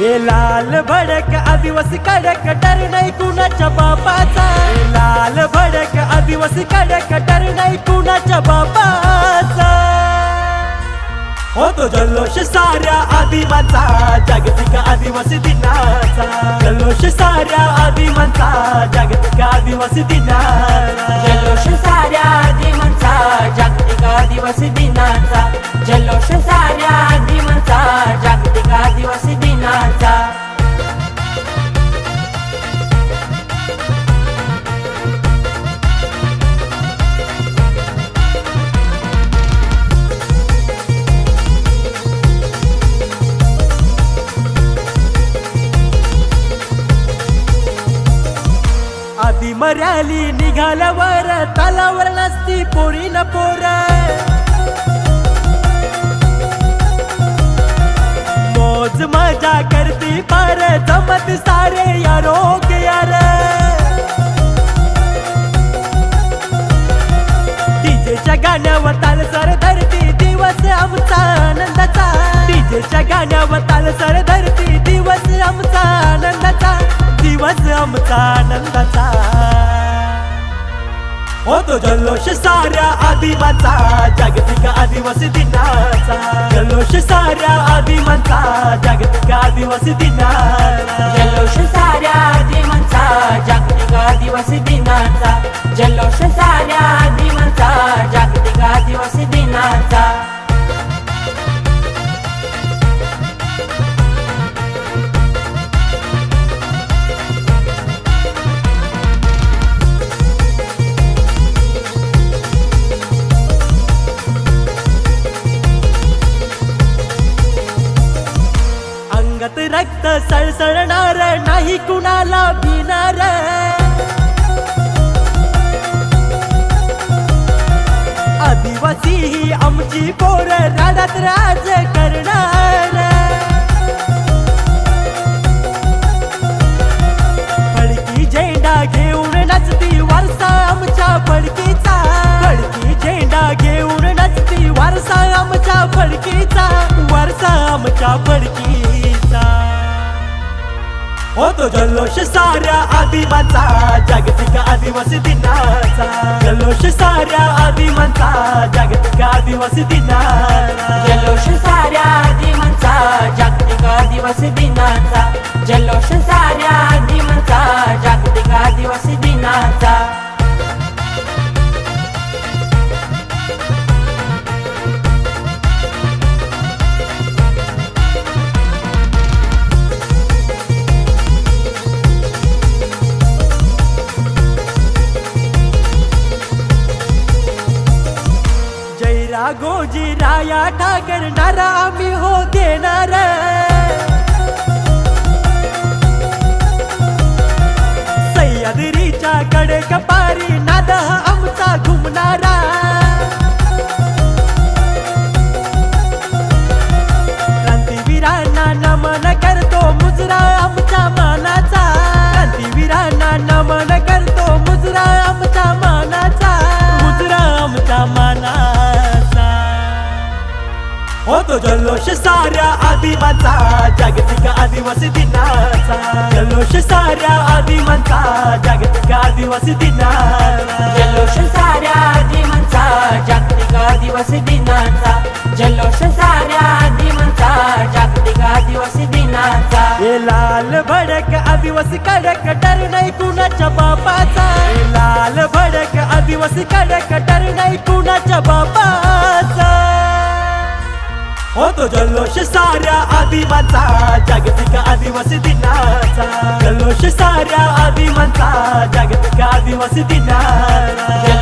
हे लाल भडक आदिवासी कडक डर नाही कुणाच्या बापाचा. लाल भडक आदिवासी कडक डर नाही कुणाच्या बापाचा. होतो जल्लोष साऱ्या आदिमांचा जागतिक आदिवासी दिनाचा. जल्लोष साऱ्या आदिमांचा जागतिक आदिवासी दिनाचा. जल्लोष साऱ्या आदिमांचा जागतिक आदिवासी दिनाचा. जल्लोष मराली मर्याली निघाल्यावर तालावर नसती पोरी न पोर. मोज मजा करती पार जमत सारे यारोग्य यार. डीजेच्या गाण्यावर ताल सर धरती दिवस आमचा आनंदाचा. डीजेच्या गाण्यावर ताल सर धरती दिवस आमचा आनंदाचा. दिवस आमचा आनंद होतो जल्लोष साऱ्या आदिमांचा जागतिक आदिवासी दिनाचा. जल्लोष साऱ्या आदिमांचा जागतिक आदिवासी दिनाचा. जल्लोष साऱ्या आदिमांचा जागतिक आदिवासी दिनाचा. जल्लोष साऱ्या आदिमांचा y cuna la होतो जल्लोष साऱ्या आदिमांचा जागतिक आदिवासी दिनाचा. जल्लोष साऱ्या आदिमांचा जागतिक आदिवासी दिनाचा. जल्लोष साऱ्या गोजी राया ठाकर नारा आम्ही हो देणार सह्याद्रीच्या कडे कपारी नाद होतो जल्लोष साऱ्या आदिमांचा. जागतिक आदिवासी दिनाचा. जल्लोष साऱ्या आदिमांचा. जागतिक आदिवासी दिनाचा. जल्लोष साऱ्या आदिमांचा. जागतिक आदिवासी दिनाचा. जल्लोष साऱ्या आदिमांचा. जागतिक आदिवासी दिनाचा. हे लाल भडक आदिवासी कडक डर नाही कुणाच्या बापाचा. लाल भडक आदिवासी कडक डर नाही कुणाच्या बापा होतो जल्लोष साऱ्या आदिमांचा. जागतिक आदिवासी दिनाचा. जल्लोष साऱ्या आदिमांचा. जागतिक आदिवासी दिनाचा.